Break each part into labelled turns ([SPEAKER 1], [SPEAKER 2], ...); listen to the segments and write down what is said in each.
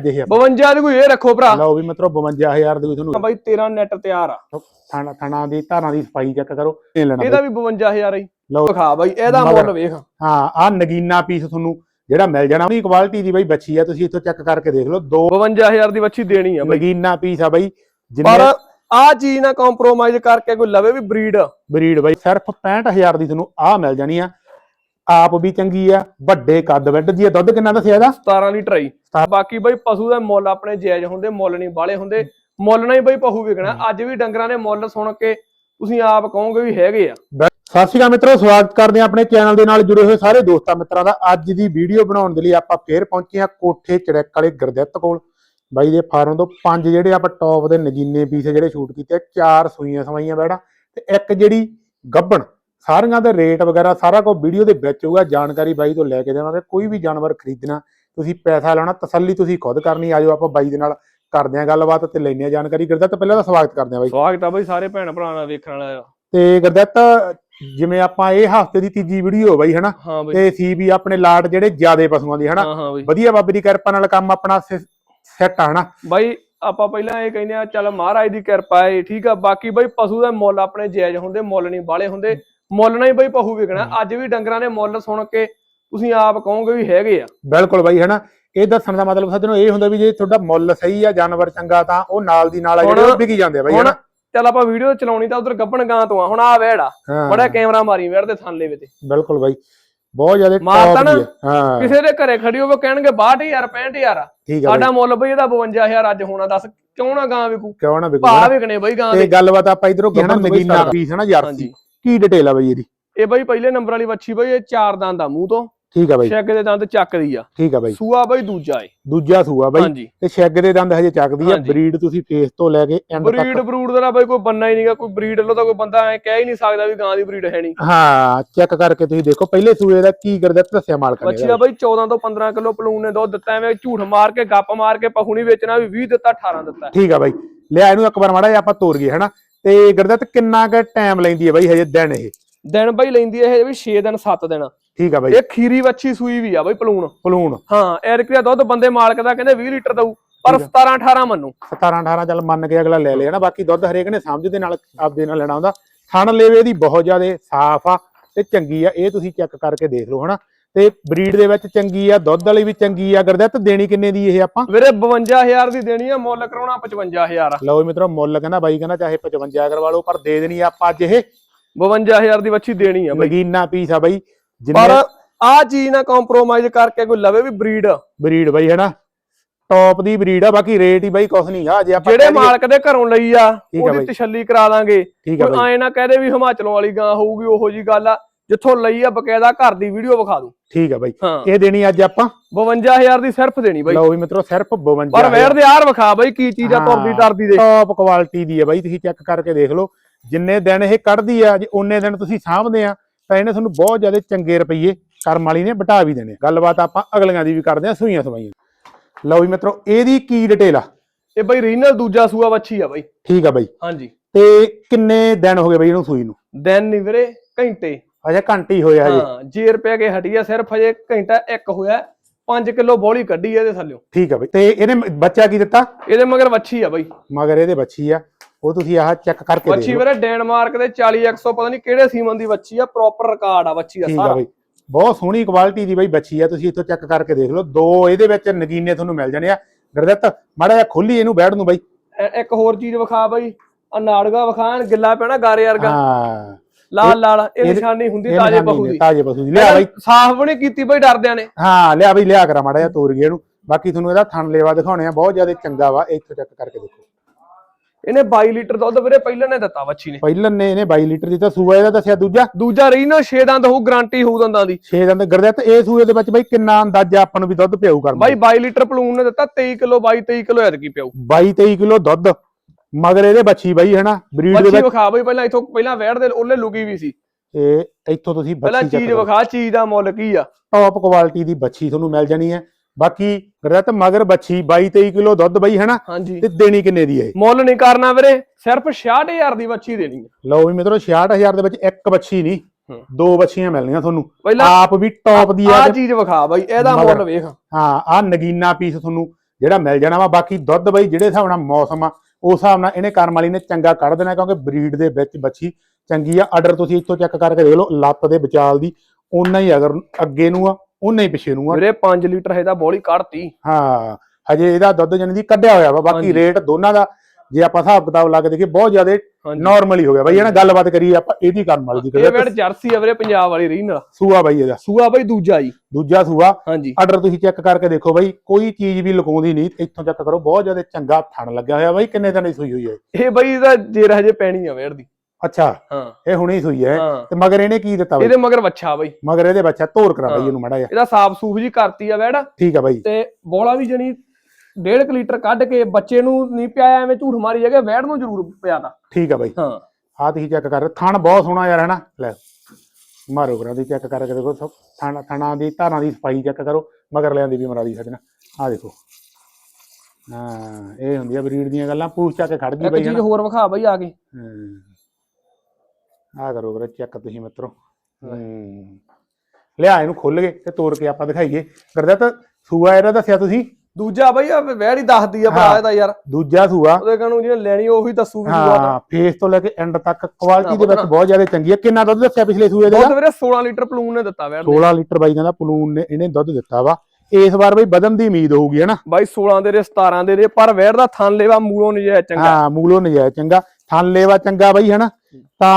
[SPEAKER 1] ਜਿਹੇ
[SPEAKER 2] 52 ਦੀ ਕੋਈ ਇਹ ਰੱਖੋ ਭਰਾ।
[SPEAKER 1] ਲਓ ਵੀ ਮਿੱਤਰੋ 52000 ਦੀ ਤੁਹਾਨੂੰ
[SPEAKER 2] ਬਾਈ 13 ਨੈਟ ਤਿਆਰ ਆ
[SPEAKER 1] ਥਾਣਾ ਥਾਣਾ ਦੀ ਧਾਰਾਂ ਦੀ ਸਫ਼ਾਈ ਚੈੱਕ ਕਰੋ ਇਹ ਲੈਣਾ
[SPEAKER 2] ਇਹਦਾ ਵੀ 52000 ਹੀ
[SPEAKER 1] ਲਓ।
[SPEAKER 2] ਵਿਖਾ ਬਾਈ ਇਹਦਾ। ਮੁੱਲ ਵੇਖ।
[SPEAKER 1] ਹਾਂ ਆ ਨਗੀਨਾ ਪੀਸ ਤੁਹਾਨੂੰ ਜਿਹੜਾ ਮਿਲ ਜਾਣਾ ਉਹਦੀ ਕੁਆਲਿਟੀ ਦੀ ਬਾਈ ਬੱਚੀ ਆ ਤੁਸੀਂ ਇੱਥੋਂ ਚੈੱਕ ਕਰਕੇ ਦੇਖ ਲਓ ਦੋ
[SPEAKER 2] 52000 ਦੀ ਵੱਛੀ ਦੇਣੀ ਆ ਬਾਈ।
[SPEAKER 1] ਨਗੀਨਾ ਪੀਸ ਆ ਬਾਈ
[SPEAKER 2] ਪਰ ਆ ਚੀਜ਼ ਨਾਲ ਕੰਪਰੋਮਾਈਜ਼ ਕਰਕੇ ਕੋਈ ਲਵੇ ਵੀ ਬਰੀਡ
[SPEAKER 1] ਬਰੀਡ ਬਾਈ ਸਿਰਫ 65000 ਦੀ ਤੁਹਾਨੂੰ ਆ ਮਿਲ ਜਾਣੀ ਆ ਆਪ ਵੀ ਚੰਗੀ ਆ ਵੱਡੇ ਕੱਦ ਵੱਡ ਦੀ ਆ ਦੁੱਧ ਕਿੰਨਾ ਦੱਸਿਆ ਇਹਦਾ?
[SPEAKER 2] 17 ਲੀਟਰ ਹੀ ਬਾਕੀ ਬਾਈ ਪਸ਼ੂ ਦਾ ਮੁੱਲ ਆਪਣੇ ਜਾਇਜ਼ ਹੁੰਦੇ ਮੁੱਲ ਨਹੀਂ ਬਾਲੇ ਹੁੰਦੇ। ਮੁੱਲ ਨਾਲ ਹੀ ਬਾਈ ਪਹੂ ਵਿਕਣਾ। ਅੱਜ ਵੀ ਡੰਗਰਾਂ ਦੇ ਮੁੱਲ ਸੁਣ ਕੇ ਤੁਸੀਂ ਆਪ ਕਹੋਗੇ ਵੀ ਹੈਗੇ ਆ।
[SPEAKER 1] ਸਤਿ ਸ਼੍ਰੀ ਅਕਾਲ ਮਿੱਤਰੋ ਸਵਾਗਤ ਕਰਦੇ ਹਾਂ ਆਪਣੇ ਚੈਨਲ ਦੇ ਨਾਲ ਜੁੜੇ ਹੋਏ ਸਾਰੇ ਦੋਸਤਾਂ ਮਿੱਤਰਾਂ ਦਾ। ਅੱਜ ਦੀ ਵੀਡੀਓ ਬਣਾਉਣ ਦੇ ਲਈ ਆਪਾਂ ਫੇਰ ਪਹੁੰਚੇ ਹਾਂ ਕੋਠੇ ਚੜੈਕ ਵਾਲੇ ਗੁਰਦਿੱਤ ਕੋਲ। ਬਾਈ ਦੇ ਫਾਰਮ ਤੋਂ ਪੰਜ ਜਿਹੜੇ ਆਪਾਂ ਟੌਪ ਦੇ ਨਗੀਨੇ ਪੀਸ ਜਿਹੜੇ ਸ਼ੂਟ ਕੀਤੇ ਆ, ਚਾਰ ਸੂਈਆਂ ਸਵਾਈਆਂ ਬੈੜਾ ਤੇ ਇੱਕ ਜਿਹੜੀ ਗੱਬਣ ਸਾਰੀਆਂ ਦੇ ਰੇਟ ਵਗੈਰਾ ਸਾਰਾ ਕੁਝ ਵੀਡੀਓ ਦੇ ਵਿੱਚ ਹੋਊਗਾ ਜਾਣਕਾਰੀ ਬਾਈ ਤੋਂ ਲੈ ਕੇ ਦੇਵਾਂਗੇ। ਕੋਈ ਵੀ ਜਾਨਵਰ ਖਰੀਦਣਾ ਤੁਸੀਂ ਪੈਸਾ ਲਾਉਣਾ ਤਸੱਲੀ ਤੁਸੀਂ ਖੁਦ ਕਰਨੀ ਆਜੋ ਆਪਾਂ ਬਾਈ ਦੇ ਨਾਲ ਕਰਦੇ ਹਾਂ ਗੱਲਬਾਤ ਤੇ ਲੈਣੇ ਆ ਜਾਣਕਾਰੀ। ਗੁਰਦਿੱਤ ਪਹਿਲਾਂ ਤਾਂ ਸਵਾਗਤ ਕਰਦੇ ਹਾਂ ਬਾਈ।
[SPEAKER 2] ਸਵਾਗਤ ਆ ਬਾਈ ਸਾਰੇ ਭੈਣ ਭਰਾਵਾਂ ਦਾ ਵੇਖਣ ਵਾਲਾ
[SPEAKER 1] ਤੇ ਗੁਰਦਿੱਤ ਜਿਵੇਂ ਆਪਾਂ ਇਹ ਹਫ਼ਤੇ ਦੀ ਤੀਜੀ ਵੀਡੀਓ ਬਾਈ ਹਨਾ? ਤੇ ਸੀ ਵੀ ਆਪਣੇ ਲਾਟ ਜਿਹੜੇ ਜਿਆਦੇ ਪਸ਼ੂਆਂ ਦੀ ਹਨਾ? ਵਧੀਆ ਬਾਬੇ ਦੀ ਕਿਰਪਾ ਨਾਲ ਕੰਮ ਆਪਣਾ ਸੈੱਟ ਆ ਹਨਾ?
[SPEAKER 2] ਬਾਈ ਆਪਾਂ ਪਹਿਲਾਂ ਇਹ ਕਹਿੰਦੇ ਆ ਚੱਲ ਮਹਾਰਾਜ ਦੀ ਕਿਰਪਾ ਹੈ ਠੀਕ ਆ? ਬਾਕੀ ਬਾਈ ਪਸ਼ੂ ਦਾ ਮੁੱਲ ਆਪਣੇ ਜਾਇਜ਼ ਹੁੰਦੇ ਮੁੱਲ ਨਹੀਂ ਬਾਲੇ ਹੁੰਦੇ। ਮੁੱਲ ਨਾਲ ਹੀ ਬਾਈ ਪਹੂ ਵਿਕਣਾ। ਅੱਜ ਵੀ ਡੰਗਰਾਂ ਦੇ ਮੁੱਲ ਸੁਣ ਕੇ ਤੁਸੀਂ ਆਪ ਕਹੋਗੇ ਵੀ ਹੈਗੇ ਆ।
[SPEAKER 1] ਬਿਲਕੁਲ ਬਾਈ ਹਨਾ? ਇਹ ਦੱਸਣ ਦਾ ਮਤਲਬ ਸਾਡੇ ਨੂੰ ਇਹ ਹੁੰਦਾ ਵੀ ਜੇ ਤੁਹਾਡਾ ਮੁੱਲ ਸਹੀ ਆ ਜਾਨਵਰ ਚੰਗਾ ਤਾਂ ਉਹ ਨਾਲ ਦੀ ਨਾਲ ਆ ਜਿਹੜੇ ਉਹ ਵਿਕੀ ਜਾਂਦੇ ਆ ਬਾਈ
[SPEAKER 2] ਹੁਣ
[SPEAKER 1] ਹਨਾ?
[SPEAKER 2] ਚੱਲ ਆਪਾਂ ਵੀਡੀਓ ਚਲਾਉਣੀ ਤਾਂ ਉਧਰ ਗੱਬਣ ਗਾਂ ਤੋਂ ਆ। ਹੁਣ ਆ ਵੇੜਾ ਬੜਾ ਕੈਮਰਾ ਮਾਰੀ ਵੇੜ ਦੇ ਥਾਲੇ ਵੇ ਤੇ।
[SPEAKER 1] ਬਿਲਕੁਲ ਬਾਈ ਬਹੁਤ ਜ਼ਿਆਦਾ
[SPEAKER 2] ਨਾ?
[SPEAKER 1] ਦੀ। ਹਾਂ।
[SPEAKER 2] ਕਿਸੇ ਦੇ ਘਰੇ ਖੜੀ ਹੋਵੇ ਕਹਿਣਗੇ 62000 65000 ਆ। ਸਾਡਾ ਮੁੱਲ ਬਈ ਇਹਦਾ 52000 ਅੱਜ ਹੋਣਾ। ਦੱਸ ਕਿਉਂ ਨਾ ਗਾਂ ਵਿਕੂ?
[SPEAKER 1] ਕਿਉਂ ਨਾ ਵਿਕੂ
[SPEAKER 2] ਭਾ? ਵਿਕਣੇ ਬਈ ਗਾਂ
[SPEAKER 1] ਤੇ ਗੱਲਬਾਤ ਆਪਾਂ ਇਧਰੋਂ
[SPEAKER 2] ਗੱਬਣ start
[SPEAKER 1] ਪੀਸ ਹਨਾ ਜਰਸੀ। ਕੀ ਡਿਟੇਲ ਆ ਬਾਈ ਇਹਦੀ?
[SPEAKER 2] ਇਹ ਬਈ ਪਹਿਲੇ ਨੰਬਰ ਵਾਲੀ ਵੱਛੀ ਬਈ ਇਹ ਚਾਰ ਦੰਦ ਆ ਮੂੰਹ ਤੋਂ।
[SPEAKER 1] ਠੀਕ ਆ ਬਾਈ।
[SPEAKER 2] ਛੱਗ ਦੇ ਦੰਦ ਚੱਕਦੀ ਆ।
[SPEAKER 1] ਠੀਕ ਆ ਬਾਈ।
[SPEAKER 2] ਸੂਆ ਬਈ ਦੂਜਾ ਏ।
[SPEAKER 1] ਦੂਜਾ ਸੂਆ ਬਾਈ। ਤੇ ਸ਼ੈਗ ਦੇ ਦੰਦ ਹਜੇ ਚੱਕਦੀ ਆ। ਬਰੀਡ ਤੁਸੀਂ ਫੇਸ ਤੋਂ ਲੈ ਕੇ ਐਂਡ
[SPEAKER 2] ਬਰੀਡ
[SPEAKER 1] ਤੱਕ
[SPEAKER 2] ਬਰੂਡ ਦਾ ਬਈ ਕੋਈ ਬੰਨਾ ਹੀ ਨਹੀਂਗਾ ਕੋਈ ਬਰੀਡ ਲੋ ਤਾਂ ਕੋਈ ਬੰਦਾ ਐ ਕਹਿ ਹੀ ਨਹੀਂ ਸਕਦਾ ਵੀ ਗਾਂ ਦੀ ਬਰੀਡ ਹੈ ਨਹੀਂ
[SPEAKER 1] ਹਾਂ ਚੈੱਕ ਕਰਕੇ ਤੁਸੀਂ ਦੇਖੋ। ਪਹਿਲੇ ਸੂਏ ਦਾ ਕੀ ਕਰਦਾ ਦੱਸਿਆ ਮਾਲਕ ਨੇ
[SPEAKER 2] ਦਾ ਬਈ 14 ਤੋਂ 15 ਕਿਲੋ ਪਲੂਨ ਨੇ ਦੁੱਧ ਦਿੱਤਾ ਐਵੇਂ ਝੂਠ ਮਾਰ ਕੇ ਗੱਪ ਮਾਰ ਕੇ ਪਹੂ ਨਹੀਂ ਵੇਚਣਾ ਵੀ 20 ਦਿੱਤਾ 18 ਦਿੱਤਾ।
[SPEAKER 1] ਠੀਕ ਆ ਬਾਈ। ਲਿਆ ਇਹਨੂੰ ਇੱਕ ਵਾਰ ਮਾੜਾ ਜਿਹਾ ਆਪਾਂ ਤੋਰ ਗਏ ਹਨਾ? ਤੇ ਗੁਰਦਤ ਕਿੰਨਾ ਕੁ ਟਾਈਮ ਲੈਂਦੀ ਹੈ ਬਾਈ ਹਜੇ ਦਿਨ ਇਹ?
[SPEAKER 2] ਦਿਨ ਬਈ ਲੈਂਦੀ ਇਹ ਵੀ 6 ਦਿਨ 7 ਦਿਨ।
[SPEAKER 1] ਠੀਕ ਆ ਬਾਈ।
[SPEAKER 2] ਇਹ ਖੀਰੀ ਵੱਛੀ ਸੂਈ ਵੀ ਆ ਬਈ ਪਲੂਨ
[SPEAKER 1] ਪਲੂਣ।
[SPEAKER 2] ਹਾਂ ਐਰਕਰੀਆ ਦੁੱਧ ਬੰਦੇ ਮਾਲਕ ਦਾ ਕਹਿੰਦੇ 20 ਲੀਟਰ ਦਊ ਪਰ 17 18 ਮੰਨੂ।
[SPEAKER 1] 17 18 ਚੱਲ ਮੰਨ ਕੇ ਅਗਲਾ ਲੈ ਲਿਆ ਨਾ ਬਾਕੀ ਦੁੱਧ ਹਰੇਕ ਨੇ ਸਮਝ ਦੇ ਨਾਲ ਆਪਦੇ ਨਾਲ ਲੈਣਾ ਹੁੰਦਾ। ਥਣ ਲੇਵੇ ਦੀ ਬਹੁਤ ਜ਼ਿਆਦਾ ਸਾਫ਼ ਆ ਤੇ ਚੰਗੀ ਆ ਇਹ ਤੁਸੀਂ ਚੈੱਕ ਕਰਕੇ ਦੇਖ ਲਓ ਹਨਾ? ਤੇ ਬਰੀਡ ਦੇ ਵਿੱਚ ਚੰਗੀ ਆ ਦੁੱਧ ਵਾਲੀ ਵੀ ਚੰਗੀ ਆ ਗੁਰਦਤ ਦੇਣੀ ਕਿੰਨੇ ਦੀ ਇਹ ਆਪਾਂ?
[SPEAKER 2] ਵੀਰੇ 52000 ਦੀ ਦੇਣੀ ਆ ਮੁੱਲ ਕਰਾਉਣਾ 55000 ਆ।
[SPEAKER 1] ਲਓ ਮਿੱਤਰੋ ਮੁੱਲ ਕਹਿੰਦਾ ਬਾਈ ਕਹਿੰਦਾ ਚਾਹੇ 55 ਕਰਵਾ ਲਓ ਪਰ ਦੇ ਦੇਣੀ ਆਪਾਂ ਅੱਜ ਇਹ।
[SPEAKER 2] 52000 ਦੀ ਵੱਛੀ ਦੇਣੀ ਆ ਬਈ।
[SPEAKER 1] ਨਗੀਨਾ ਪੀਸ ਆ ਬਾਈ।
[SPEAKER 2] ਪਰ ਆ ਚੀਜ਼ ਨਾਲ ਕੰਪਰੋਮਾਈਜ਼ ਕਰਕੇ ਕੋਈ ਲਵੇ ਵੀ ਬਰੀਡ।
[SPEAKER 1] ਬਰੀਡ ਬਾਈ ਹਨਾ? ਟੌਪ ਦੀ ਬਰੀਡ ਆ ਬਾਕੀ ਰੇਟ ਹੀ ਬਾਈ ਕੁਛ ਨਹੀਂ ਆ ਜੇ ਆਪਾਂ
[SPEAKER 2] ਜਿਹੜੇ ਮਾਲਕ ਦੇ ਘਰੋਂ ਲਈ ਆ ਉਹਦੀ। ਤਸੱਲੀ ਕਰਾ
[SPEAKER 1] ਆ
[SPEAKER 2] ਕੋਈ ਐ ਨਾ ਕਹਦੇ ਵੀ ਹਿਮਾਚਲੋਂ ਵਾਲੀ ਗਾਂ ਹੋਊਗੀ ਉਹੋ ਜੀ ਗੱਲ ਆ। ਜਿੱਥੋਂ ਲਈ ਆ ਬਕਾਇਦਾ ਘਰ ਦੀ ਵੀਡੀਓ ਵਿਖਾ ਦੂੰ।
[SPEAKER 1] ਠੀਕ ਆ ਬਾਈ।
[SPEAKER 2] ਹਾਂ।
[SPEAKER 1] ਇਹ ਦੇਣੀ ਅੱਜ ਆਪਾਂ?
[SPEAKER 2] 52000 ਦੀ ਸਿਰਫ ਦੇਣੀ ਬਾਈ।
[SPEAKER 1] ਲਓ ਵੀ ਮਿੱਤਰੋ ਸਿਰਫ 52
[SPEAKER 2] ਪਰ ਵੇਰ ਦੇ ਯਾਰ ਵਿਖਾ ਬਾਈ ਕੀ ਚੀਜ਼ ਆ। ਤੁਰਦੀ ਤਰਦੀ ਦੇ
[SPEAKER 1] ਟੌਪ ਕੁਆਲਿਟੀ ਦੀ ਹੈ ਬਾਈ ਤੁਸੀਂ ਚੈੱਕ ਕਰਕੇ ਦੇਖ ਲਓ। ਜਿੰਨੇ ਦਿਨ ਇਹ ਕੱਢਦੀ ਆ ਜੇ ਉਹਨੇ ਦਿਨ ਤੁਸੀਂ ਸਾਂਭਦੇ ਆ ਤਾਂ ਇਹਨੇ ਤੁਹਾਨੂੰ ਬਹੁਤ ਜ਼ਿਆਦਾ ਚੰਗੇ ਰੁਪਈਏ ਕਰਮ ਵਾਲੀ ਨੇ ਬਟਾ ਵੀ ਦੇਣੇ ਗੱਲਬਾਤ ਆਪਾਂ ਅਗਲੀਆਂ ਦੀ ਵੀ ਕਰਦੇ ਆ ਸੂਈਆਂ ਸਵਾਈਆਂ। ਲਓ ਵੀ ਮਿੱਤਰੋ ਇਹਦੀ ਕੀ ਡਿਟੇਲ ਆ?
[SPEAKER 2] ਇਹ ਬਾਈ ਰੀਨਲ ਦੂਜਾ ਸੂਆ ਵੱਛੀ ਆ ਬਾਈ।
[SPEAKER 1] ਠੀਕ ਆ ਬਾਈ।
[SPEAKER 2] ਹਾਂਜੀ।
[SPEAKER 1] ਤੇ ਕਿੰਨੇ ਦਿਨ ਹੋ ਗਏ ਬਾਈ ਇਹਨੂੰ ਸੂਈ ਨੂੰ?
[SPEAKER 2] ਦਿਨ ਨਹੀਂ ਵੀਰੇ ਘੰਟੇ।
[SPEAKER 1] ਅਜੇ ਘੰਟੇ ਹੋਇਆ ਹਜੇ।
[SPEAKER 2] ਹਾਂ ਜੇਰ ਪੈ ਕੇ ਹਟੀ ਆ ਸਿਰਫ ਹਜੇ ਘੰਟਾ ਇੱਕ ਹੋਇਆ 5 ਕਿਲੋ ਬੋਲੀ ਕੱਢੀ ਇਹਦੇ ਥੱਲਿਓ।
[SPEAKER 1] ਠੀਕ ਆ ਬਾਈ। ਤੇ ਇਹਨੇ ਬੱਚਾ ਕੀ ਦਿੱਤਾ?
[SPEAKER 2] ਇਹਦੇ ਮਗਰ ਵੱਛੀ ਆ ਬਾਈ।
[SPEAKER 1] ਮਗਰ ਇਹਦੇ ਬੱਚੀ ਆ। ਉਹ ਤੁਸੀਂ ਆਹ ਚੈੱਕ ਕਰਕੇ ਦੇਖ
[SPEAKER 2] ਵੱਛੀ ਵੀਰੇ ਡੈਨਮਾਰਕ ਦੇ 40 100 ਪਤਾ ਨਹੀਂ ਕਿਹੜੇ ਸੀਮਨ ਦੀ ਵੱਛੀ ਆ ਪ੍ਰੋਪਰ ਰਿਕਾਰਡ ਆ ਵੱਛੀ ਦਾ
[SPEAKER 1] ਠੀਕ ਆ
[SPEAKER 2] ਸਾਰਾ।
[SPEAKER 1] ਬਾਈ। ਬਹੁਤ ਸੋਹਣੀ ਕੁਆਲਿਟੀ ਦੀ ਬਾਈ ਬੱਚੀ ਆ। ਤੁਸੀਂ ਇੱਥੋਂ ਚੈੱਕ ਕਰਕੇ ਦੇਖ ਲਓ। ਦੋ ਇਹਦੇ ਵਿੱਚ ਨਗੀਨੇ ਤੁਹਾਨੂੰ ਮਿਲ ਜਾਣੇ ਆ। ਗੁਰਦਿੱਤ ਮਾੜਾ ਜਿਹਾ ਖੋਲੀ ਇਹਨੂੰ ਬੈਠ ਨੂੰ ਬਾਈ।
[SPEAKER 2] ਇੱਕ ਹੋਰ ਚੀਜ਼ ਵਿਖਾ ਬਾਈ। ਆ ਨਾੜਗਾ ਵਿਖਾਣ ਗਿੱਲਾ ਪੈਣਾ ਗਾਰੇ ਵਰਗਾ।
[SPEAKER 1] ਹਾਂ।
[SPEAKER 2] ਲਾਲ ਲਾਲ ਇਹ ਨਿਸ਼ਾਨੀ ਹੁੰਦੀ ਤਾਜੇ ਬਹੂ
[SPEAKER 1] ਨੇ,
[SPEAKER 2] ਦੀ।
[SPEAKER 1] ਤਾਜ਼ੇ ਪਸ਼ੂ ਦੀ। ਲਿਆ ਬਾਈ।
[SPEAKER 2] ਸਾਫ਼ ਨਹੀਂ ਕੀਤੀ ਬਾਈ ਡਰਦਿਆਂ ਨੇ।
[SPEAKER 1] ਹਾਂ ਲਿਆ ਬਈ ਲਿਆ ਕਰਾ ਮਾੜਾ ਜਿਹਾ ਤੋਰ ਗਿਆ ਇਹਨੂੰ। ਬਾਕੀ ਤੁਹਾਨੂੰ ਇਹਦਾ ਥਣ ਲੇਵਾ ਦਿਖਾਉਣੇ ਆ ਬਹੁਤ ਜ਼ਿਆਦਾ ਚੰਗਾ ਵਾ ਇੱਥੋਂ ਚੈੱਕ ਕਰਕੇ ਦੇਖੋ।
[SPEAKER 2] ਇਹਨੇ 22 ਲੀਟਰ ਦੁੱਧ ਵੀਰੇ ਪਹਿਲਾਂ ਨੇ ਦਿੱਤਾ ਵੱਛੀ ਨੇ।
[SPEAKER 1] ਪਹਿਲਨ ਨੇ ਇਹਨੇ 22 ਲੀਟਰ ਦਿੱਤਾ ਸੂਆ ਇਹਦਾ ਦੱਸਿਆ ਦੂਜਾ?
[SPEAKER 2] ਦੂਜਾ ਰੀਨੋ 6 ਦੰਦ ਹੋਊ ਗਾਰੰਟੀ ਹੋਊ ਦੰਦਾਂ ਦੀ।
[SPEAKER 1] 6 ਦੰਦ ਗੁਰਦਿੱਤ ਇਹ ਸੂਏ ਦੇ ਵਿੱਚ ਬਾਈ ਕਿੰਨਾ ਅੰਦਾਜ਼ਾ ਆਪਾਂ ਨੂੰ ਵੀ ਦੁੱਧ ਪਿਆਊ ਕਰਨਾ
[SPEAKER 2] ਬਾਈ 22 ਲੀਟਰ ਪਲੂਨ ਨੇ ਦਿੱਤਾ 23 ਕਿਲੋ 22 23 ਕਿਲੋ ਐਤਕੀ ਪਿਆਊ।
[SPEAKER 1] 22 23 ਕਿਲੋ ਦੁੱਧ। ਮਗਰ ਇਹਦੇ ਬੱਚੀ ਬਾਈ ਹਨਾ ਬਰੀਡ ਦੇ ਵਿੱਚ
[SPEAKER 2] ਵਿਖਾ ਬਾਈ ਪਹਿਲਾਂ ਇਥੋਂ ਪਹਿਲਾਂ ਵੈੜ ਦੇ ਉਹਲੇ ਲੁਕੀ ਵੀ ਸੀ।
[SPEAKER 1] ਇਹ ਇੱਥੋਂ ਤੁਸੀਂ
[SPEAKER 2] ਪਹਿਲਾਂ
[SPEAKER 1] ਬੱਚੀ
[SPEAKER 2] ਚੀਜ਼ ਵਿਖਾ ਚੀਜ਼ ਦਾ ਮੁੱਲ ਕੀ ਆ?
[SPEAKER 1] ਟੌਪ ਕੁਆਲਿਟੀ ਦੀ ਬੱਚੀ ਤੁਹਾਨੂੰ ਮਿਲ ਜਾਣੀ ਹੈ। ਬਾਕੀ ਗੁਰਦਿੱਤ ਮਗਰ ਬੱਚੀ 22 23 ਕਿਲੋ ਦੁੱਧ ਬਾਈ ਹਨਾ
[SPEAKER 2] ਹਾਂਜੀ।
[SPEAKER 1] ਤੇ ਦੇਣੀ ਕਿੰਨੇ ਦੀ ਹੈ ਇਹ?
[SPEAKER 2] ਮੁੱਲ ਨਹੀਂ ਕਰਨਾ ਵੀਰੇ ਸਿਰਫ 66000 ਦੀ ਵੱਛੀ ਦੇਣੀ ਹੈ
[SPEAKER 1] ਲਓ ਵੀ ਮਿੱਤਰੋ 66000 ਦੇ ਵਿੱਚ ਇੱਕ ਬੱਚੀ ਨਹੀਂ
[SPEAKER 2] ਹੂੰ।
[SPEAKER 1] ਦੋ ਬੱਚੀਆਂ ਮਿਲਣੀਆਂ ਤੁਹਾਨੂੰ।
[SPEAKER 2] ਪਹਿਲਾਂ
[SPEAKER 1] ਆਪ ਵੀ ਟੌਪ ਦੀ ਆ
[SPEAKER 2] ਆ ਚੀਜ਼ ਵਿਖਾ ਬਾਈ ਇਹਦਾ
[SPEAKER 1] ਮਗਰ।
[SPEAKER 2] ਮੁੱਲ ਵੇਖ।
[SPEAKER 1] ਹਾਂ ਆ ਨਗੀਨਾ ਪੀਸ ਤੁਹਾਨੂੰ ਜਿਹੜਾ ਮਿਲ ਜਾਣਾ ਵਾ। ਬਾਕੀ ਦੁੱਧ ਬਈ ਜਿਹੜੇ ਹਿਸਾਬ ਨਾਲ ਮੌਸਮ ਆ ਉਸ ਹਿਸਾਬ ਨਾਲ ਇਹਨੇ ਕਰਮ ਵਾਲੀ ਨੇ ਚੰਗਾ ਕੱਢ ਦੇਣਾ ਕਿਉਂਕਿ ਬਰੀਡ ਦੇ ਵਿੱਚ ਬੱਚੀ ਚੰਗੀ ਆ ਆਰਡਰ ਤੁਸੀਂ ਇੱਥੋਂ ਚੈੱਕ ਕਰਕੇ ਦੇਖ ਲਓ ਲੱਤ ਦੇ ਵਿਚਾਲ ਦੀ ਓਨਾ ਹੀ ਅਗਰ ਅੱਗੇ ਨੂੰ ਆ ਓਨਾ ਹੀ ਪਿੱਛੇ ਨੂੰ ਆ
[SPEAKER 2] ਵੀਰੇ 5 ਲੀਟਰ ਇਹਦਾ ਬੋਲੀ ਕੱਢਤੀ
[SPEAKER 1] ਹਾਂ ਹਜੇ ਇਹਦਾ ਦੁੱਧ ਜਨ ਦੀ ਕੱਢਿਆ ਹੋਇਆ ਵਾ ਬਾਕੀ। ਰੇਟ ਦੋਨਾਂ ਦਾ ਜੇ ਆਪਾਂ ਹਿਸਾਬ ਕਿਤਾਬ ਲਾ ਕੇ ਦੇਖੀਏ ਬਹੁਤ ਜ਼ਿਆਦਾ ਨਾਰਮਲ ਹੀ ਹੋ ਗਿਆ। ਬਾਈ ਇਹਨਾਂ ਗੱਲਬਾਤ ਕਰੀਏ ਆਪਾਂ ਇਹਦੀ ਕਰਮ ਵਾਲੀ ਦੀ
[SPEAKER 2] ਇਹ ਵੈੜ ਜਰਸੀ ਆ ਵੀਰੇ ਪੰਜਾਬ ਵਾਲੀ ਰੀਨਲ
[SPEAKER 1] ਸੂਆ ਬਾਈ ਇਹਦਾ।
[SPEAKER 2] ਸੂਆ ਬਈ ਦੂਜਾ ਜੀ।
[SPEAKER 1] ਦੂਜਾ ਸੂਆ।
[SPEAKER 2] ਹਾਂਜੀ।
[SPEAKER 1] ਆਰਡਰ ਤੁਸੀਂ ਚੈੱਕ ਕਰਕੇ ਦੇਖੋ ਬਾਈ ਕੋਈ ਚੀਜ਼ ਵੀ ਲੁਕਾਉਂਦੀ ਨਹੀਂ ਇੱਥੋਂ ਚੈੱਕ ਕਰੋ ਬਹੁਤ ਜ਼ਿਆਦਾ ਚੰਗਾ ਥਣ ਲੱਗਿਆ ਹੋਇਆ ਬਾਈ ਕਿੰਨੇ ਦਿਨ ਦੀ ਸੂਈ ਹੋਈ ਹੈ
[SPEAKER 2] ਇਹ? ਬਈ ਇਹਦਾ ਜੇਰ ਹਜੇ ਪੈਣੀ ਆ ਵੇੜ ਦੀ।
[SPEAKER 1] ਅੱਛਾ।
[SPEAKER 2] ਹਾਂ।
[SPEAKER 1] ਇਹ ਹੁਣੇ ਹੀ ਸੂਈ ਹੈ। ਤੇ ਮਗਰ ਇਹਨੇ ਕੀ ਦਿੱਤਾ ਬਾਈ?
[SPEAKER 2] ਇਹਦੇ ਮਗਰ ਵੱਛਾ ਬਈ।
[SPEAKER 1] ਮਗਰ ਇਹਦੇ ਬੱਚਾ ਤੋਰ ਕਰਾ ਬਾਈ। ਇਹਨੂੰ ਮੜਾ ਜਾ
[SPEAKER 2] ਇਹਦਾ ਸਾਫ਼ ਸੂਫ ਜੀ ਕਰਤੀ ਆ ਵੈੜ।
[SPEAKER 1] ਠੀਕ ਆ ਬਾਈ।
[SPEAKER 2] ਤੇ ਬੋਲਾ ਵੀ ਜਣੀ 1.5 ਲੀਟਰ ਕੱਢ ਕੇ ਬੱਚੇ ਨੂੰ ਨਹੀਂ ਪਿਆਇਆ ਐਵੇਂ ਝੂਠ ਮਾਰੀ ਜਾਗੇ ਵੈੜ ਨੂੰ ਜ਼ਰੂਰ ਪਿਆਦਾ
[SPEAKER 1] ਠੀਕ ਆ ਬਾਈ।
[SPEAKER 2] ਹਾਂ।
[SPEAKER 1] ਆਹ ਤੁਸੀਂ ਚੈੱਕ ਕਰ ਥਣ ਬਹੁਤ ਸੋਹਣਾ ਯਾਰ ਹੈਨਾ? ਲੈ ਮਾਰੋ ਕਰਾ ਦੀ ਚੈੱਕ ਕਰਕੇ ਦੇਖੋ ਸਭ ਥਣ ਥਣਾਂ ਦੀ ਧਾਰਾਂ ਦੀ ਸਫ਼ਾਈ ਚੈੱਕ ਕਰੋ ਮਗਰ ਲਿਆਂ ਦੀ ਵੀ ਮਰਾ ਦੀ ਸੱਜਣਾ ਆਹ ਦੇਖੋ। ਹਾਂ ਇਹ ਹੁੰਦੀਆਂ ਬਰੀਡ ਦੀਆਂ ਗੱਲਾਂ ਪੂਛ ਚੱਕ ਕੇ ਖੜ ਗਈ
[SPEAKER 2] ਇੱਕ
[SPEAKER 1] ਬਾਈ
[SPEAKER 2] ਚੀਜ਼
[SPEAKER 1] ਹਨਾ?
[SPEAKER 2] ਹੋਰ ਵਿਖਾ ਬਈ ਆ ਕੇ।
[SPEAKER 1] ਆ ਕਰੋ ਕਰਾ ਚੈੱਕ ਤੁਸੀਂ ਮਿੱਤਰੋ। ਹੂੰ। ਲਿਆ ਇਹਨੂੰ ਖੁੱਲ ਗਏ ਤੇ ਤੋੜ ਕੇ ਆਪਾਂ ਦਿਖਾਈਏ। ਕਰਦਾ ਤਾਂ ਸੂਆ ਇਹਦਾ ਦੱਸਿਆ ਤੁਸੀਂ?
[SPEAKER 2] ਦੂਜਾ ਬਈ ਆ ਵੈੜ ਹੀ ਦੱਸਦੀ ਆ ਭਰਾ। ਇਹਦਾ ਯਾਰ।
[SPEAKER 1] ਦੂਜਾ ਸੂਆ।
[SPEAKER 2] ਉਹਦੇ ਕਨੂੰ ਜਿਹਨੇ ਲੈਣੀ ਉਹੀ ਸੂਆ ਤਾਂ
[SPEAKER 1] ਹਾਂ ਫੇਸ ਤੋਂ ਲੈ ਕੇ ਐਂਡ ਤੱਕ ਕੁਆਲਿਟੀ ਦੇ ਵਿੱਚ। ਬਹੁਤ ਜ਼ਿਆਦਾ ਚੰਗੀ ਹੈ ਕਿੰਨਾ ਦੁੱਧ ਦੱਸਿਆ ਪਿਛਲੇ ਸੂਏ ਦਾ
[SPEAKER 2] ਦੁੱਧ ਵੀਰੇ 16 ਲੀਟਰ ਪਲੂਨ ਨੇ ਦਿੱਤਾ ਵੈੜ ਨੇ
[SPEAKER 1] 16 ਲੀਟਰ ਬਾਈ ਕਹਿੰਦਾ ਪਲੂਨ ਨੇ ਇਹਨੇ ਦੁੱਧ ਦਿੱਤਾ ਵਾ। ਇਸ ਵਾਰ ਬਈ ਵਧਣ ਦੀ ਉਮੀਦ ਹੋਊਗੀ ਹਨਾ
[SPEAKER 2] ਬਾਈ 16 ਦੇ ਰੇ 17 ਦੇ ਰੇ ਪਰ ਵੈੜ ਦਾ ਥਣ ਲੇਵਾ ਮੂਲੋਂ ਨਜਾਇਜ਼ ਚੰਗਾ।
[SPEAKER 1] ਹਾਂ ਮੂਲੋਂ ਨਜਾਇਜ਼ ਚੰਗਾ। ਥਣ ਲੇਵਾ ਚੰਗਾ ਬਈ ਹਨਾ ਤਾਂ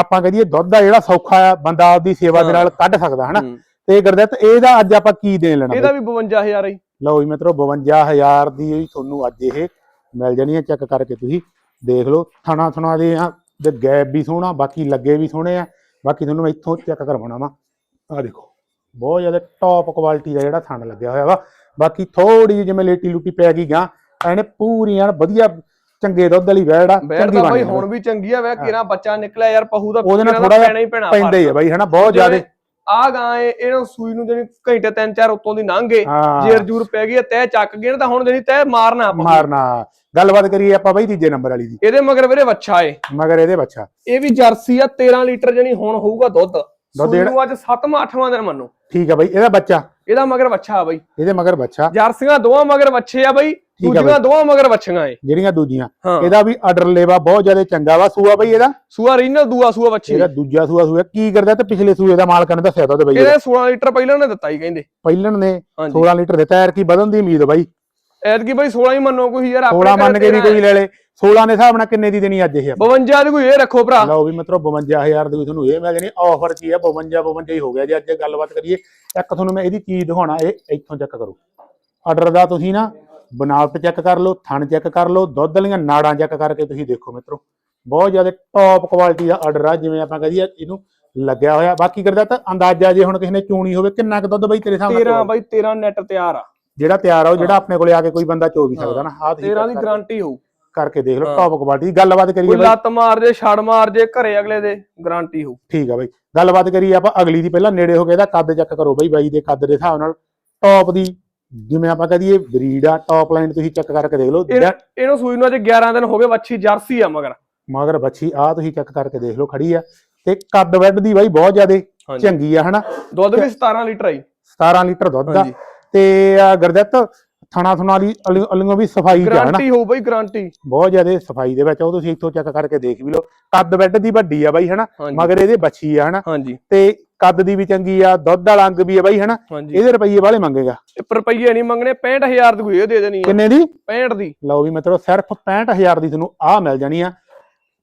[SPEAKER 1] ਆਪਾਂ ਕਹਦੀਏ ਦੁੱਧ ਦਾ ਜਿਹੜਾ ਸੌਖਾ ਆ ਬੰਦਾ ਆਪਦੀ ਸੇਵਾ ਦੇ। ਨਾਲ ਕੱਢ ਸਕਦਾ ਹਨਾ। ਤੇ ਗੁਰਦਿੱਤ ਇਹਦਾ ਅੱਜ ਆਪਾਂ ਕੀ ਦੇਣ ਲੈਣਾ
[SPEAKER 2] ਇਹਦਾ? ਵੀ 52000 ਹੀ
[SPEAKER 1] ਲਓ ਜੀ ਮਿੱਤਰੋ 52000 ਦੀ ਹੀ ਤੁਹਾਨੂੰ ਅੱਜ ਇਹ ਮਿਲ ਜਾਣੀ ਹੈ। ਚੈੱਕ ਕਰਕੇ ਤੁਸੀਂ ਦੇਖ ਲਓ। ਥਣਾ ਥਣਾ ਦੇ ਆ ਤੇ ਗੈਪ ਵੀ ਸੋਹਣਾ ਬਾਕੀ ਲੱਗੇ ਵੀ ਸੋਹਣੇ ਆ। ਬਾਕੀ ਤੁਹਾਨੂੰ ਮੈਂ ਇੱਥੋਂ ਚੈੱਕ ਕਰਵਾਉਣਾ ਵਾ। ਆ ਦੇਖੋ ਬਹੁਤ ਜ਼ਿਆਦਾ ਟੌਪ ਕੁਆਲਿਟੀ ਦਾ ਜਿਹੜਾ ਥਣ ਲੱਗਿਆ ਹੋਇਆ ਵਾ। ਬਾਕੀ ਥੋੜੀ ਜਿਹੀ ਜਿਵੇਂ ਲੇਟੀ ਲੁੱਟੀ ਪੈ ਗਈ ਗਾਂ ਇਹਨੇ ਪੂਰੀ ਐਨ ਵਧੀਆ ਚੰਗੇ ਦੁੱਧ ਵਾਲੀ ਵੈੜ ਆ ਚੰਗੀ ਬਣ
[SPEAKER 2] ਹੁਣ ਵੀ ਚੰਗੀ ਆ ਵੈ ਕਿਰਾ ਬੱਚਾ ਨਿਕਲਿਆ ਯਾਰ ਪਹੂ ਦਾ
[SPEAKER 1] ਉਹਦੇ ਨਾਲ
[SPEAKER 2] ਪੈਣਾ ਹੀ ਪੈਣਾ
[SPEAKER 1] ਪੈਂਦੇ ਹੀ ਆ ਬਾਈ ਹਨਾ? ਬਹੁਤ ਜ਼ਿਆਦਾ
[SPEAKER 2] ਆ ਗਾਂ ਇਹ- ਇਹਨੂੰ ਸੂਈ ਨੂੰ ਜਿਹੜੀ ਘੰਟੇ ਤਿੰਨ ਚਾਰ ਉੱਤੋਂ ਦੀ ਲੰਘ ਗਏ ਜੇਰ ਜੂਰ ਪੈ ਗਈ ਤੈ ਚੱਕ ਗਏ ਤਾਂ ਹੁਣ ਜਿਹੜੀ ਤੈ ਮਾਰਨਾ ਆਪਾਂ।
[SPEAKER 1] ਮਾਰਨਾ। ਗੱਲਬਾਤ ਕਰੀਏ ਆਪਾਂ ਬਾਈ ਤੀਜੇ ਨੰਬਰ ਵਾਲੀ ਦੀ।
[SPEAKER 2] ਇਹਦੇ ਮਗਰ ਵੀਰੇ ਵੱਛਾ ਏ।
[SPEAKER 1] ਮਗਰ ਇਹਦੇ ਬੱਚਾ
[SPEAKER 2] ਇਹ ਵੀ ਜਰਸੀ ਆ 13 ਲੀਟਰ ਜਣੀ ਹੁਣ ਹੋਊਗਾ ਦੁੱਧ।
[SPEAKER 1] ਦੁੱਧ
[SPEAKER 2] ਸੂਈ ਨੂੰ ਅੱਜ 7ਵਾਂ 8ਵਾਂ ਦਿਨ ਮੰਨੋ।
[SPEAKER 1] ਠੀਕ ਆ ਬਾਈ ਇਹਦਾ ਬੱਚਾ।
[SPEAKER 2] ਇਹਦਾ ਮਗਰ ਵੱਛਾ ਆ ਬਈ।
[SPEAKER 1] ਇਹਦੇ ਮਗਰ ਬੱਚਾ
[SPEAKER 2] ਜਰਸੀਆਂ ਦੋਵਾਂ ਮਗਰ ਵੱਛੇ ਆ ਬਈ।
[SPEAKER 1] ਆ
[SPEAKER 2] ਦੂਜੀਆਂ। ਦੋਵਾਂ ਮਗਰ ਵੱਛੀਆਂ ਏ।
[SPEAKER 1] ਜਿਹੜੀਆਂ ਦੂਜੀਆਂ।
[SPEAKER 2] ਹਾਂ।
[SPEAKER 1] ਇਹਦਾ ਵੀ ਆਰਡਰ ਲੇਵਾ ਬਹੁਤ ਜ਼ਿਆਦਾ ਚੰਗਾ ਵਾ। ਸੂਆ ਬਈ ਇਹਦਾ?
[SPEAKER 2] ਸੂਆ ਰੀਨਲ ਦੂਆ ਸੂਆ ਵੱਛੀ।
[SPEAKER 1] ਇਹਦਾ ਦੂਜਾ ਸੂਆ ਸੂਆ। ਕੀ ਕਰਦਾ ਤੇ ਪਿਛਲੇ ਸੂਏ ਦਾ ਮਾਲਕ ਨੇ ਦੱਸਿਆ ਤਾਂ ਬਈ
[SPEAKER 2] ਇਹਦੇ 16 ਲੀਟਰ ਪਹਿਲਾਂ ਨੇ ਦਿੱਤਾ ਹੀ ਕਹਿੰਦੇ।
[SPEAKER 1] ਪਹਿਲਣ ਨੇ
[SPEAKER 2] ਹਾਂਜੀ।
[SPEAKER 1] 16 ਲੀਟਰ ਦਿੱਤਾ। ਯਾਰ ਕੀ ਵਧਣ ਦੀ ਉਮੀਦ ਬਾਈ।
[SPEAKER 2] ਐਤਕੀ ਬਈ 16 ਹੀ ਮੰਨੋ ਕੋਈ ਯਾਰ
[SPEAKER 1] 16 ਮੰਨ ਕੇ ਵੀ ਕੋਈ ਲੈ ਲੇ। 16 ਦੇ ਹਿਸਾਬ ਨਾਲ ਕਿੰਨੇ ਦੀ ਦੇਣੀ ਅੱਜ ਇਹ? ਆਪਾਂ?
[SPEAKER 2] 52 ਦੀ ਕੋਈ ਇਹ ਰੱਖੋ ਭਰਾ।
[SPEAKER 1] ਲਓ ਵੀ ਮਿੱਤਰੋ 52000 ਦੀ ਤੁਹਾਨੂੰ ਇਹ ਮਿਲ ਜਾਣੀ ਆਫਰ ਕੀ ਹੈ 52 52 ਹੀ ਹੋ ਗਿਆ। ਜੇ ਅੱਜ ਗੱਲਬਾਤ ਕਰੀਏ ਇੱਕ ਤੁਹਾਨੂੰ ਮੈਂ ਇਹਦੀ ਚੀਜ਼ ਦਿਖਾਉਣਾ ਇਹ ਇੱਥੋਂ ਚੈੱਕ ਕਰੋ। ਆਰਡਰ ਦਾ ਤੁਸੀਂ ਨਾ ਬਨਾਵਟ ਚੈੱਕ ਕਰ ਲਓ ਥਣ ਚੈੱਕ ਕਰ ਲਓ ਦੁੱਧ ਵਾਲੀਆਂ ਨਾੜਾਂ ਚੈੱਕ ਕਰਕੇ ਤੁਸੀਂ ਦੇਖੋ ਮਿੱਤਰੋ। ਬਹੁਤ ਜ਼ਿਆਦਾ ਟੌਪ ਕੁਆਲਿਟੀ ਦਾ ਆਰਡਰ ਆ ਜਿਵੇਂ ਆਪਾਂ ਕਹਦੀਏ ਇਹਨੂੰ ਲੱਗਿਆ ਹੋਇਆ। ਬਾਕੀ ਕਰਦਾ ਤਾਂ ਅੰਦਾਜ਼ਾ ਜੇ ਹੁਣ ਕਿਸੇ ਨੇ ਚੂਣੀ ਹੋਵੇ ਕਿੰਨਾ ਕੁ ਦੁੱਧ ਬਈ ਤੇਰੇ ਸਾਹਮਣੇ
[SPEAKER 2] 13 ਬਾਈ 13 ਨੈਟ ਤਿਆਰ ਆ।
[SPEAKER 1] ਜਿਹੜਾ ਤਿਆਰ ਆ ਉਹ ਜਿਹੜਾ ਆਪਣੇ ਕੋਲੇ ਆ ਕੇ ਕੋਈ ਬੰਦਾ ਚੋ ਵੀ ਸਕਦਾ ਨਾ ਤੁਸੀਂ
[SPEAKER 2] 13 ਦੀ ਗਾਰੰਟੀ ਹੋਊ।
[SPEAKER 1] ਕਰਕੇ ਦੇਖ ਲਓ। ਟੌਪ ਕੁਆਲਿਟੀ ਦੀ ਗੱਲਬਾਤ ਕਰੀਏ ਬਈ।
[SPEAKER 2] ਲੱਤ ਮਾਰ ਜੇ ਛੜ ਮਾਰ ਜੇ ਘਰੇ ਅਗਲੇ ਦੇ ਗਾਰੰਟੀ ਹੋਊ।
[SPEAKER 1] ਠੀਕ ਆ ਬਈ। ਗੱਲਬਾਤ ਕਰੀਏ ਆਪਾਂ ਅਗਲੀ ਦੀ ਪਹਿਲਾਂ ਨੇੜੇ ਹੋ ਕੇ ਇਹਦਾ ਕੱਦ ਚੈੱਕ ਕਰੋ ਬਈ ਬਾਈ ਦੇ ਕੱਦ ਦੇ ਹਿਸਾਬ ਨਾਲ। ਟੌਪ ਦੀ ਜਿਵੇਂ ਆਪਾਂ ਕਹਦੀਏ ਬਰੀਡ ਆ ਟੌਪ ਲਾਈਨ ਤੁਸੀਂ ਚੈੱਕ ਕਰਕੇ ਦੇਖ ਲਓ
[SPEAKER 2] ਇਹਨੂੰ ਸੂਈ ਨੂੰ ਅੱਜ 11 ਦਿਨ ਹੋ ਗਏ ਵੱਛੀ ਜਰਸੀ ਆ ਮਗਰ।
[SPEAKER 1] ਮਗਰ ਬੱਚੀ ਆ ਤੁਸੀਂ ਚੈੱਕ ਕਰਕੇ ਦੇਖ ਲਓ ਖੜੀ ਆ। ਤੇ ਕੱਦ ਵੱਡ ਦੀ ਬਾਈ ਬਹੁਤ ਜ਼ਿਆਦੇ ਚੰਗੀ ਆ ਹਨਾ?
[SPEAKER 2] ਦੁੱਧ ਵੀ 17 ਲੀਟਰ ਆਈ
[SPEAKER 1] 17 ਲੀਟਰ ਦੁੱਧ ਦਾ
[SPEAKER 2] ਹਾਂਜੀ।
[SPEAKER 1] ਤੇ ਆ ਗਰਦਤ ਥਣਾ ਥਣਾ ਦੀ ਅਲਿੰਗੋਂ ਵੀ ਸਫ਼ਾਈ ਚ
[SPEAKER 2] ਗਾਰੰਟੀ ਹੋਊ ਬਈ ਗਾਰੰਟੀ।
[SPEAKER 1] ਬਹੁਤ ਜ਼ਿਆਦੇ ਸਫ਼ਾਈ ਦੇ ਵਿੱਚ ਉਹ ਤੁਸੀਂ ਇੱਥੋਂ ਚੈੱਕ ਕਰਕੇ ਦੇਖ ਵੀ ਲਓ। ਕੱਦ ਵੱਡ ਦੀ ਵੱਡੀ ਆ ਬਾਈ ਹਨਾ? ਮਗਰ ਇਹਦੇ ਬੱਚੀ ਆ ਹਨਾ? ਤੇ ਕੱਦ ਦੀ ਵੀ ਚੰਗੀ ਆ ਦੁੱਧ ਦਾ ਅੰਗ ਵੀ ਆ ਬਾਈ ਹਨਾ? ਇਹਦੇ ਰੁਪਈਏ ਵਾਲੇ ਮੰਗੇਗਾ।
[SPEAKER 2] ਇਹ ਰੁਪਈਏ ਨਹੀਂ ਮੰਗਣੇ 65000 ਦੀ ਕੋਈ ਇਹ ਦੇ ਦੇਣੀ ਆ।
[SPEAKER 1] ਕਿੰਨੇ ਦੀ?
[SPEAKER 2] 65 ਦੀ।
[SPEAKER 1] ਲਓ ਵੀ ਮਤਲਬ ਸਿਰਫ 65000 ਦੀ ਤੁਹਾਨੂੰ ਆ ਮਿਲ ਜਾਣੀ ਆ।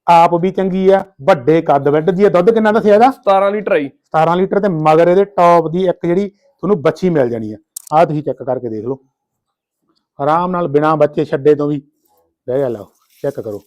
[SPEAKER 1] ਆਪ ਵੀ ਚੰਗੀ ਆ ਵੱਡੇ ਕੱਦ ਵੱਡ ਦੀ ਆ। ਦੁੱਧ ਕਿੰਨਾ ਦੱਸਿਆ ਇਹਦਾ?
[SPEAKER 2] 17 ਲੀਟਰ ਆਈ
[SPEAKER 1] 17 ਲੀਟਰ ਤੇ ਮਗਰ ਇਹਦੇ ਟੌਪ ਦੀ ਇੱਕ ਜਿਹੜੀ ਤੁਹਾਨੂੰ ਬੱਚੀ ਮਿਲ ਜਾਣੀ ਆ। ਆ ਤੁਸੀਂ ਚੈੱਕ ਕਰਕੇ ਦੇਖ ਲਓ। ਆਰਾਮ ਨਾਲ ਬਿਨਾ ਬੱਚੇ ਛੱਡੇ ਤੋਂ ਵੀ ਬਹਿ ਜਾ ਲਓ ਚੈੱਕ ਕਰੋ।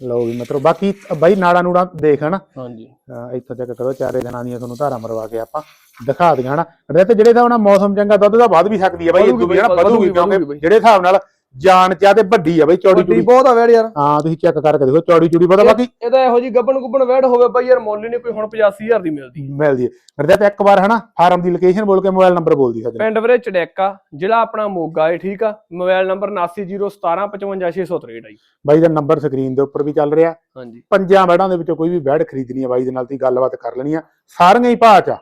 [SPEAKER 1] ਲਓ ਵੀ ਮਤਲਬ ਬਾਕੀ ਬਾਈ ਨਾੜਾ ਨੂੜਾ ਦੇਖ ਹਨਾ?
[SPEAKER 2] ਹਾਂਜੀ।
[SPEAKER 1] ਇੱਥੋਂ ਚੈੱਕ ਕਰੋ ਚਾਰੇ ਦਿਨਾਂ ਦੀਆਂ ਤੁਹਾਨੂੰ ਧਾਰਾ ਮਰਵਾ ਕੇ ਆਪਾਂ ਦਿਖਾ ਦੀਆਂ ਹਨਾ। ਤੇ ਜਿਹੜੇ ਦਾ ਉਹਨਾਂ ਮੌਸਮ ਚੰਗਾ ਦੁੱਧ ਦਾ ਵੱਧ ਵੀ ਸਕਦੀ ਹੈ ਬਾਈ ਇਦੋਂ ਵੀ ਹਨਾ ਵਧੂਗੀ ਕਿਉਂਕਿ। ਜਿਹੜੇ ਹਿਸਾਬ ਨਾਲ ਜਾਨ ਚ ਆ ਤੇ ਵੱਡੀ ਆ ਬਾਈ ਚੌੜੀ
[SPEAKER 2] ਵੱਡੀ
[SPEAKER 1] ਚੂੜੀ।
[SPEAKER 2] ਬਹੁਤ ਆ ਵੈੜ ਯਾਰ।
[SPEAKER 1] ਹਾਂ ਤੁਸੀਂ ਚੈੱਕ ਕਰਕੇ ਦੇਖੋ ਚੌੜੀ ਚੂੜੀ ਪਤਾ ਬਾਕੀ।
[SPEAKER 2] ਇਹਦਾ ਇਹੋ ਜੀ ਗੱਬਣ ਗੁੱਬਣ ਵੈੜ ਹੋਵੇ ਬਈ ਯਾਰ ਮੁੱਲ ਨਹੀਂ ਕੋਈ ਹੁਣ 85000 ਦੀ ਮਿਲਦੀ।
[SPEAKER 1] ਮਿਲਦੀ ਹੈ ਤੇ ਇੱਕ ਵਾਰ ਹਨਾ ਫਾਰਮ ਦੀ ਲੋਕੇਸ਼ਨ ਬੋਲ ਕੇ ਮੋਬਾਈਲ ਨੰਬਰ ਬੋਲਦੀ ਸਾਡੇ
[SPEAKER 2] ਪਿੰਡ ਵੀਰੇ ਚੜੈਕਾ ਜ਼ਿਲ੍ਹਾ ਆਪਣਾ ਮੋਗਾ ਹੈ ਠੀਕ ਆ? ਮੋਬਾਈਲ ਨੰਬਰ 7901755663 ਆਈ
[SPEAKER 1] ਬਾਈ ਦਾ ਨੰਬਰ ਸਕਰੀਨ ਦੇ ਉੱਪਰ ਵੀ ਚੱਲ ਰਿਹਾ।
[SPEAKER 2] ਹਾਂਜੀ।
[SPEAKER 1] ਪੰਜਾਂ ਬੈੜਾਂ ਦੇ ਵਿੱਚੋਂ ਕੋਈ ਵੀ ਬੈੜ ਖਰੀਦਣੀ ਹੈ ਬਾਈ ਦੇ ਨਾਲ ਤੁਸੀਂ ਗੱਲਬਾਤ ਕਰ ਲੈਣੀ ਆ। ਸਾਰੀਆਂ ਹੀ ਭਾਅ ਚ ਆ।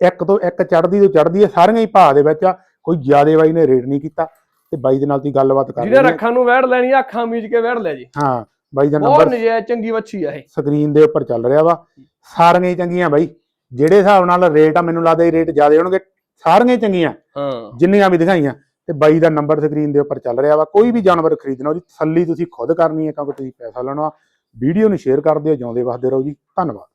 [SPEAKER 1] ਇੱਕ ਤੋਂ ਇੱਕ ਚੜਦੀ ਤੋਂ ਚੜਦੀ ਹੈ ਸਾਰੀਆਂ ਹੀ ਭਾਅ ਦੇ ਵਿੱਚ ਆ। ਕੋਈ ਜ਼ਿਆਦੇ ਬਾਈ ਨੇ ਰੇਟ ਨਹੀਂ ਕੀਤਾ। ਤੇ ਬਾਈ ਦੇ ਨਾਲ ਤੁਸੀਂ ਗੱਲਬਾਤ ਕਰ
[SPEAKER 2] ਜਿਹਨੇ। ਰੱਖਾਂ ਨੂੰ ਵੈੜ ਲੈਣੀ ਆ, ਅੱਖਾਂ ਮੀਚ ਕੇ ਵੈੜ ਲੈ ਜੀ।
[SPEAKER 1] ਹਾਂ ਬਾਈ ਦਾ
[SPEAKER 2] ਬਹੁਤ
[SPEAKER 1] ਨੰਬਰ
[SPEAKER 2] ਨਜਾਇਜ਼ ਚੰਗੀ ਵੱਛੀ ਆ ਇਹ।
[SPEAKER 1] ਸਕਰੀਨ ਦੇ ਉੱਪਰ ਚੱਲ ਰਿਹਾ ਵਾ। ਸਾਰੀਆਂ ਹੀ ਚੰਗੀਆਂ ਬਾਈ। ਜਿਹੜੇ ਹਿਸਾਬ ਨਾਲ ਰੇਟ ਆ ਮੈਨੂੰ ਲੱਗਦਾ ਇਹ ਰੇਟ ਜ਼ਿਆਦਾ ਹੋਣਗੇ। ਸਾਰੀਆਂ ਹੀ ਚੰਗੀਆਂ।
[SPEAKER 2] ਹਾਂ।
[SPEAKER 1] ਜਿੰਨੀਆਂ ਵੀ ਦਿਖਾਈਆਂ। ਤੇ ਬਾਈ ਦਾ ਨੰਬਰ ਸਕਰੀਨ ਦੇ ਉੱਪਰ ਚੱਲ ਰਿਹਾ ਵਾ। ਕੋਈ ਵੀ ਜਾਨਵਰ ਖਰੀਦਣਾ ਉਹਦੀ ਤਸੱਲੀ ਤੁਸੀਂ ਖੁਦ ਕਰਨੀ ਹੈ ਕਿਉਂਕਿ ਤੁਸੀਂ ਪੈਸਾ ਲੈਣਾ ਵੀਡੀਓ ਨੂੰ ਸ਼ੇਅਰ ਕਰ ਦਿਓ ਜਿਉਂਦੇ ਵਸਦੇ ਰਹੋ ਜੀ। ਧੰਨਵਾਦ।